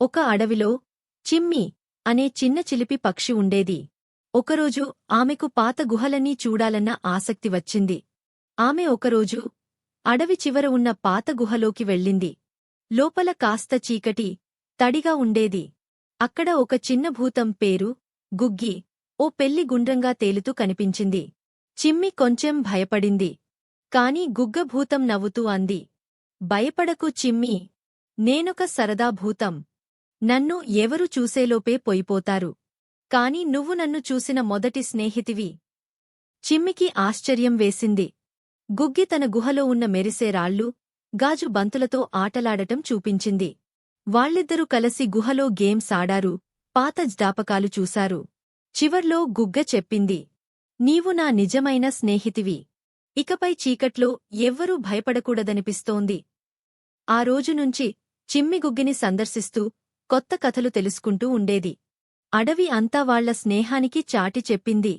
ఒక అడవిలో చిమ్మి అనే చిన్న చిలిపి పక్షి ఉండేది. ఒకరోజు ఆమెకు పాత గుహలన్నీ చూడాలన్న ఆసక్తి వచ్చింది. ఆమె ఒకరోజు అడవి చివర ఉన్న పాత గుహలోకి వెళ్ళింది. లోపల కాస్త చీకటి తడిగా ఉండేది. అక్కడ ఒక చిన్న భూతం పేరు గుగ్గి ఓ పెళ్ళి గుండ్రంగా తేలుతూ కనిపించింది. చిమ్మి కొంచెం భయపడింది. కాని గుగ్గభూతం నవ్వుతూ అంది. భయపడకు చిమ్మి నేనొక సరదా భూతం. నన్ను ఎవరు చూసేలోపే పోయిపోతారు. కాని నువ్వు నన్ను చూసిన మొదటి స్నేహితివి. చిమ్మికి ఆశ్చర్యం వేసింది. గుగ్గి తన గుహలో ఉన్న మెరిసే రాళ్ళు గాజు బంతులతో ఆటలాడటం చూపించింది. వాళ్ళిద్దరూ కలసి గుహలో గేమ్స్ ఆడారు పాత జ్ఞాపకాలు చూశారు. చివర్లో గుగ్గ చెప్పింది. నీవు నా నిజమైన స్నేహితివి. ఇకపై చీకట్లో ఎవ్వరూ భయపడకూడదనిపిస్తోంది. ఆ రోజునుంచి చిమ్మిగుగ్గిని చిమ్మి గుగ్గిని సందర్శిస్తూ కొత్త కథలు తెలుసుకుంటూ ఉండేది. అడవి అంతా వాళ్ళ స్నేహానికి చాటి చెప్పింది.